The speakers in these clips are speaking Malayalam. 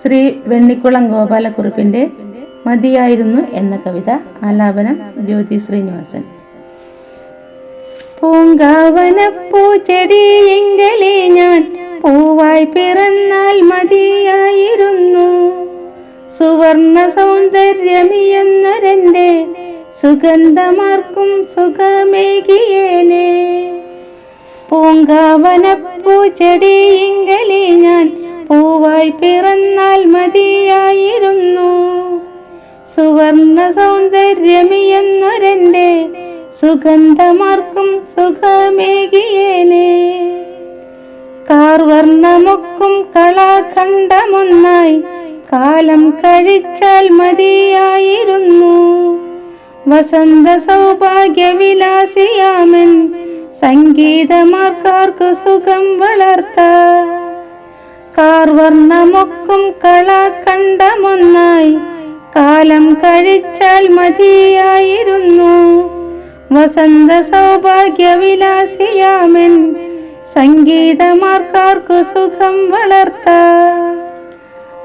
ശ്രീ വെണ്ണിക്കുളം ഗോപാലക്കുറിപ്പിന്റെ മതിയായിരുന്നു എന്ന കവിത ആലാപനം ജ്യോതി ശ്രീനിവാസൻ. പൂങ്കാവനപ്പൂച്ചെടിയെങ്കിലേ ഞാൻ പൂവായി പിറന്നാൽ മതിയായിരുന്നു. സുവർണ സൗന്ദര്യമിയെന്നൊരന്റെ സുഗന്ധമാർക്കും സുഖമേകിയേനെ. പൂങ്കാവനപ്പൂച്ചെടിയെങ്കിലേ ഞാൻ പൂവായി പിറന്നാൽ മതിയായിരുന്നു. സുവർണ സൗന്ദര്യമിയെന്നൊരന്റെ സുഗന്ധമാർക്കും സുഖമേകിയേനെ. കാർവർണമൊക്കും കളാഖണ്ഡമൊന്നായി കാലം കഴിച്ചാൽ മതിയായിരുന്നു. വസന്ത സൗഭാഗ്യവിലാസിയാമൻ സംഗീതമാർക്കാർക്ക് സുഖം വളർത്ത കാർവർണമൊക്കും കളഖണ്ഡമൊന്നായി കാലം കഴിച്ചാൽ മതിയായിരുന്നു. വസന്ത സൗഭാഗ്യവിലാസിയാമൻ സംഗീതമാർക്കാർക്കു സുഖം വളർത്ത.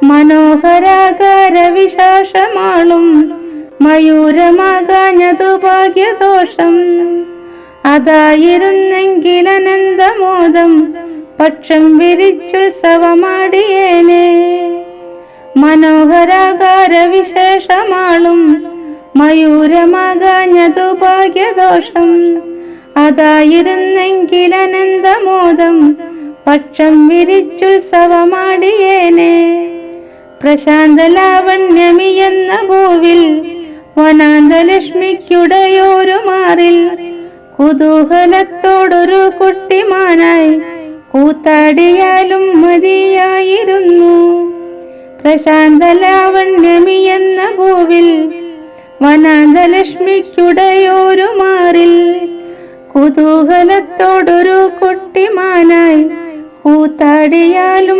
മനോഹരാകാര വിശാഷമാളും മയൂരമാകാഞ്ഞതു ഭാഗ്യദോഷം. അതായിരുന്നെങ്കിലനന്തമോദം പക്ഷം വിരിച്ചുത്സവമാടിയേനെ മനോഹരാകാര വിശേഷമാളും മയൂരമാകാഞ്ഞതു ഭാഗ്യദോഷം. അതായിരുന്നെങ്കിലനന്തമോദം പക്ഷം വിരിച്ചുത്സവമാടിയേനെ പ്രശാന്ത ലാവണ്യമിയെന്ന ഭൂവിൽ വനാന്തലക്ഷ്മിക്കുടയോരു മാറിൽ കുതൂഹലത്തോടൊരു കുട്ടിമാനായി കൂത്താടിയാലും മതിയായിരുന്നു. പ്രശാന്ത ഭൂവിൽ വനാന്തലക്ഷ്മിക്കുടയോരു മാറിൽ കുതൂഹലത്തോടൊരു കുട്ടിമാനായി കൂത്താടിയാലും